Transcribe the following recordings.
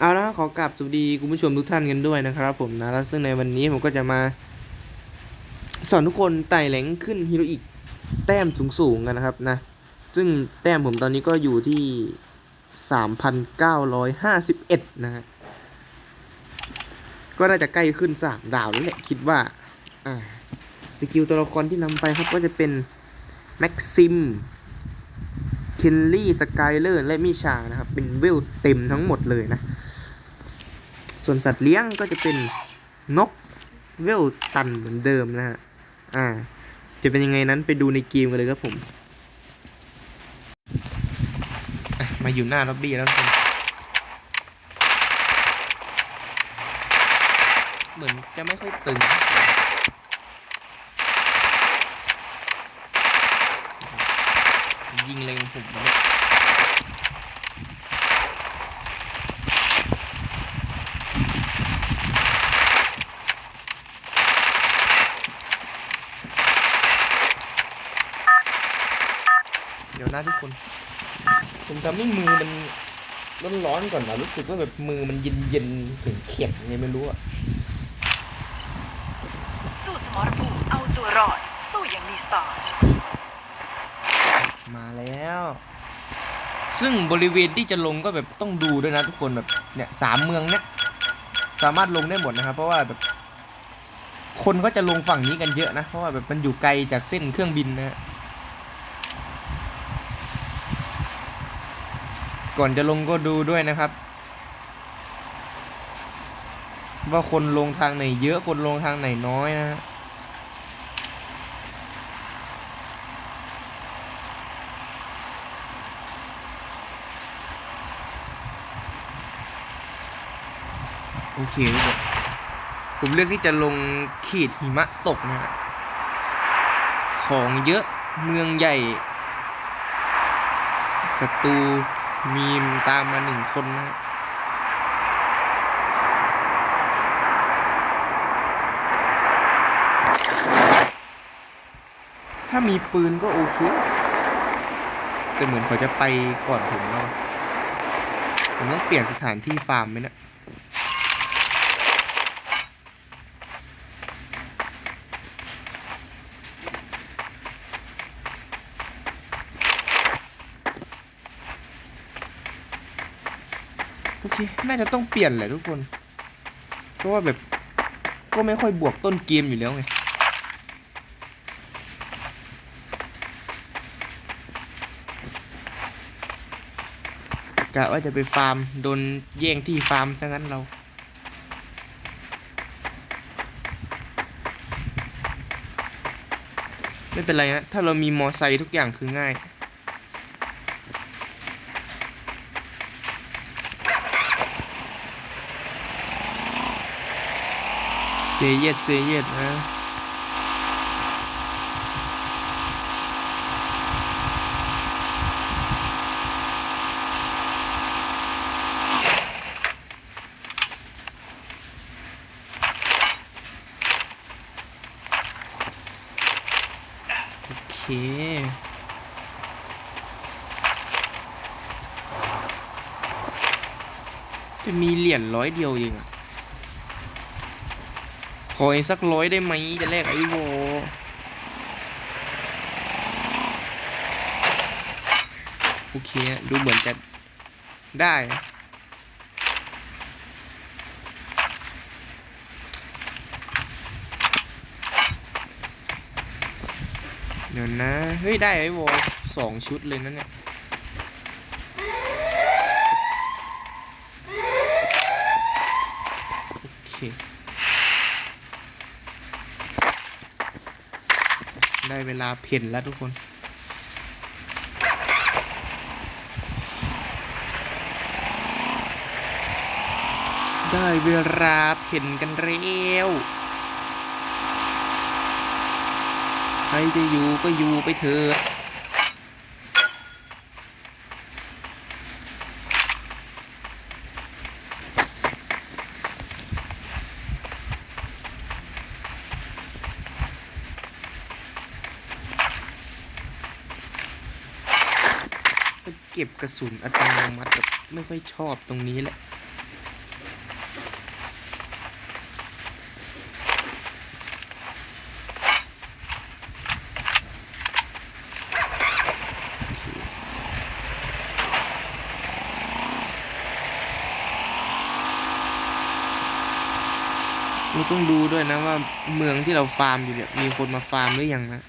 เอาละขอกราบสวัสดีคุณผู้ชมทุกท่านกันด้วยนะครับ ผมนะแล้วซึ่งในวันนี้ผมก็จะมา สอนทุกคนไต่แหลงขึ้นฮีโรอีกแต้มสูงๆกันนะครับนะ ซึ่งแต้มผมตอนนี้ก็อยู่ที่ 3,951 นะฮะก็น่าจะใกล้ขึ้น 3 ดาวแล้วแหละคิดว่าอ่าสกิลตัวละครที่นำไปครับก็จะเป็น แม็กซิมคินลี่สกายเลอร์และมิชานะครับ เป็นเวลเต็มทั้งหมดเลยนะ ส่วนสัตว์เลี้ยงก็จะเป็นนกเวลตันเหมือนเดิมนะฮะ อ่า จะเป็นยังไงนั้นไปดูในเกมกันเลยครับผม มาอยู่หน้าล็อบบี้แล้วทุกคนเหมือนจะไม่ค่อยตึงยิงเล็งผมนะ เดี๋ยวนะทุกคน ผมทำให้มือมันร้อนๆก่อนนะรู้สึกว่าแบบมือมันเย็นๆถึงเขียนไงไม่รู้อะสู้สมรภูมิเอาตัวรอด สู้อย่างมีสไตล์มาแล้ว ซึ่งบริเวณที่จะลงก็แบบต้องดูด้วยนะทุกคนแบบเนี่ยสามเมืองเนี่ยสามารถลงได้หมดนะครับ เพราะว่าแบบคนก็จะลงฝั่งนี้กันเยอะนะ เพราะว่าแบบมันอยู่ไกลจากเส้นเครื่องบินนะฮะ ก่อนจะลงก็ดูด้วยนะครับ ว่าคนลงทางไหนเยอะคนลงทางไหนน้อยนะฮะโอเคทุกคนผมเลือกที่จะลงขีดหิมะตกนะฮะของเยอะเมืองใหญ่ศัตรู มีมตามมาหนึ่งคนนะถ้ามีปืนก็โอเค แต่เหมือนเขาจะไปก่อนผมแล้วผมต้องเปลี่ยนสถานที่ฟาร์มไหมเนะโน่าจะต้องเปลี่ยนแหละทุกคน เพราะว่าแบบก็ไม่ค่อยบวกต้นเกมอยู่แล้วไงกะว่าจะไปฟาร์มโดนแย่งที่ฟาร์มซะงั้นเราไม่เป็นไรนะ ถ้าเรามีมอไซค์ทุกอย่างคือง่าย เซเยตเซเยตนะโอเคจะมีเหรียญร้อยเดียวเองอะ ขออีกสักร้อยได้ไหมจะแลกไอโวโอเค ดูเหมือนจะได้นะเดี๋ยวนะ เฮ้ย ได้ไอโวสองชุดเลยนะเนี่ย โอเค ได้ เวลาเพ่นแล้วทุกคน ได้เวลาเพ่นกันเร็ว ใครจะอยู่ก็อยู่ไปเถอะ ศูนย์อัตโนมัติแบบไม่ค่อยชอบตรงนี้แหละ เราต้องดูด้วยนะว่าเมืองที่เราฟาร์มอยู่เนี่ยมีคนมาฟาร์มหรือยังนะ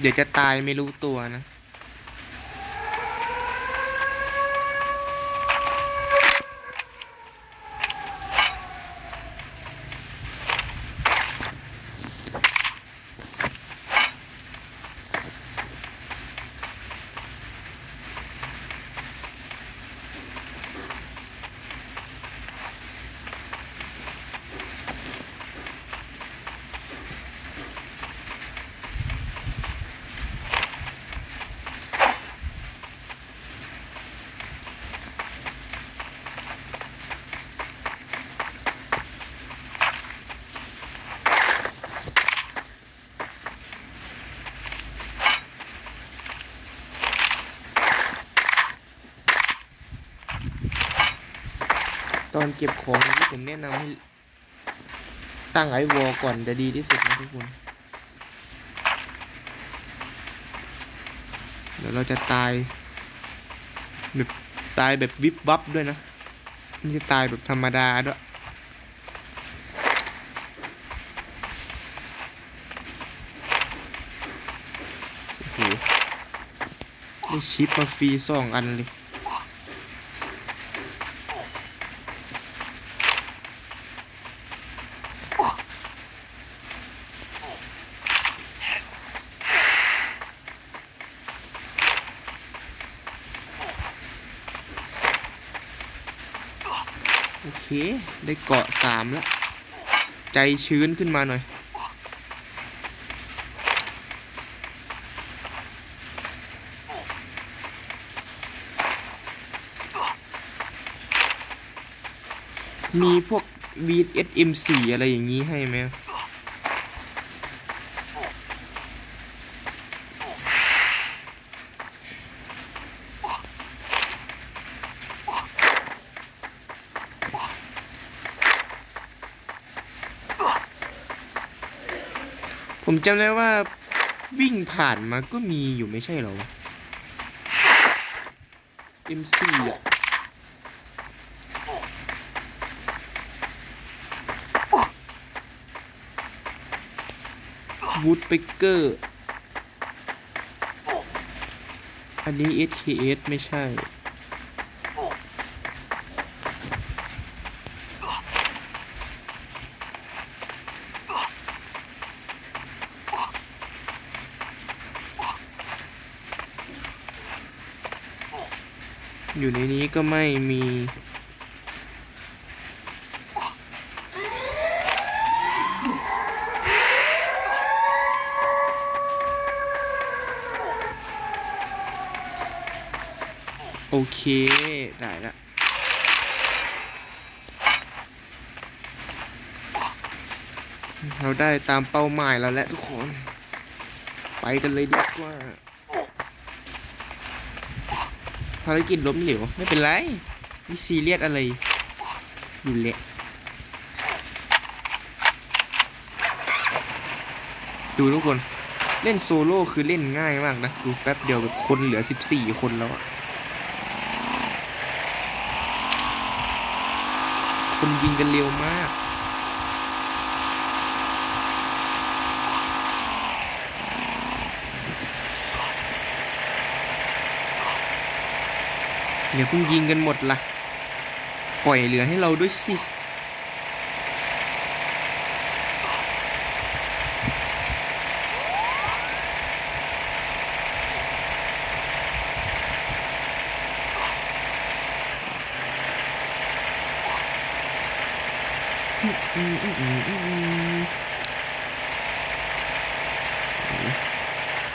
เดี๋ยวจะตายไม่รู้ตัวนะ ตอนเก็บของที่ผมแนะนำให้ ตั้งไอวอลก่อนจะดีที่สุดนะทุกคน เดี๋ยวเราจะตายแบบตายแบบวิบวับด้วยนะไม่ใช่ตายแบบธรรมดาด้วยโอ้โหได้ชิปมาฟรีสองอันเลย โอ เคได้เกาะสามแล้วใจชื้นขึ้นมาหน่อย มีพวก VSM4 อะไรอย่างนี้ให้ไหม ผมจำได้ว่าวิ่งผ่านมาก็มีอยู่ไม่ใช่เหรอวะ MC อะวูดเ e เกอร์ อันนี้ SKS ไม่ใช่ อยู่ในนี้ก็ไม่มี โอเค ได้ละเราได้ตามเป้าหมายแล้วแหละทุกคน ไปกันเลยดีกว่า ภารกิจล้มเหลวไม่เป็นไรไม่ซีเรียสอะไรอยู่เละดูทุกคนเล่นโซโล่คือเล่นง่ายมากนะ ดูแป๊บเดียวแบบคนเหลือ 14 คนแล้วอะคนยิงกันเร็วมาก อย่าเพิ่งยิงกันหมดละปล่อยเหลือให้เราด้วยสิ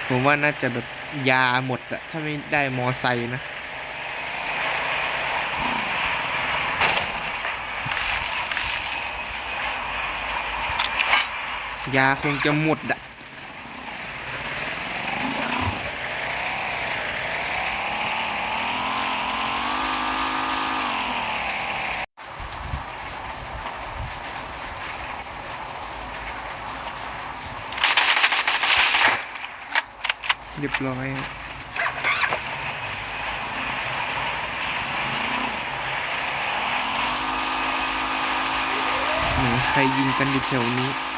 ผมว่าน่าจะแบบยาหมดอะถ้าไม่ได้มอไซค์นะ ยาคงจะหมดอะเรียบร้อยอะนี่ใครยิงกันอยู่แถวนี้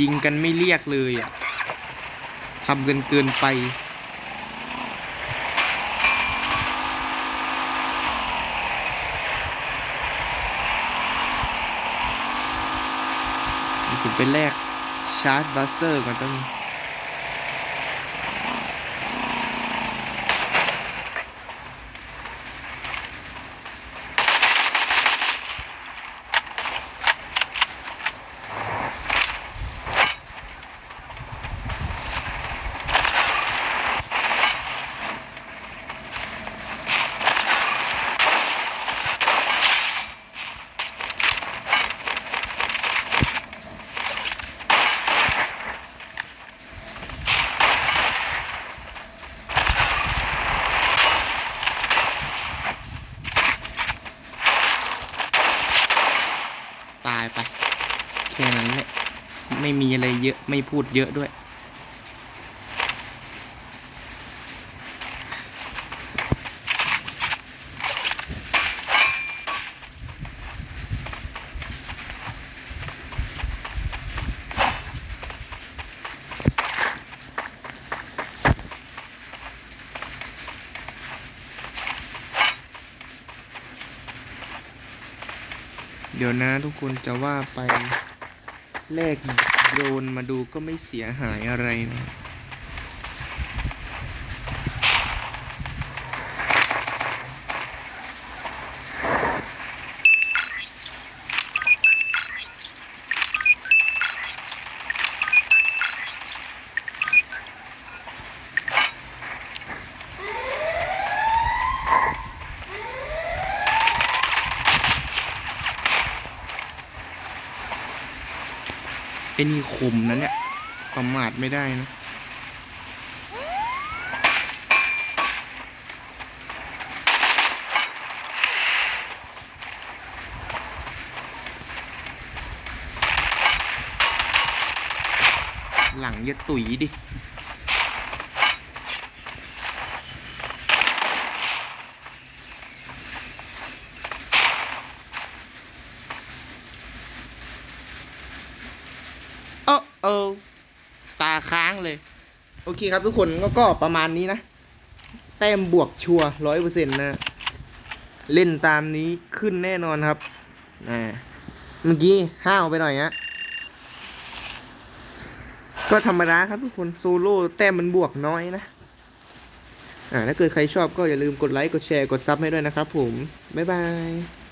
ยิงกันไม่เรียกเลยอะทำกันเกินไป ผมไปแลกชาร์จบัสเตอร์ก่อนต้องตายไป แค่นั้นแหละ ไม่มีอะไร เยอะไม่พูดเยอะด้วย เดี๋ยวนะทุกคนจะว่าไปแลก โดรนมาดูก็ไม่เสียหายอะไรนะ ไอ้นี่คมนะเนี่ยประมาทไม่ได้นะหลังอย่าตุ๋ยดิ เออเออตา ค้างเลย โอเคครับทุกคนก็ก็ประมาณนี้นะ แต้มบวกชัวร้อยเปอร์เซ็นต์นะ เล่นตามนี้ขึ้นแน่นอนครับอ่าเมื่อกี้ห้าวไปหน่อยฮะก็ธรรมดาครับทุกคนโซโล่แต้มมันบวกน้อยนะ อ่าถ้าเกิดใครชอบก็อย่าลืมกดไลค์ กดแชร์ กดซับให้ด้วยนะครับผม บ๊ายบาย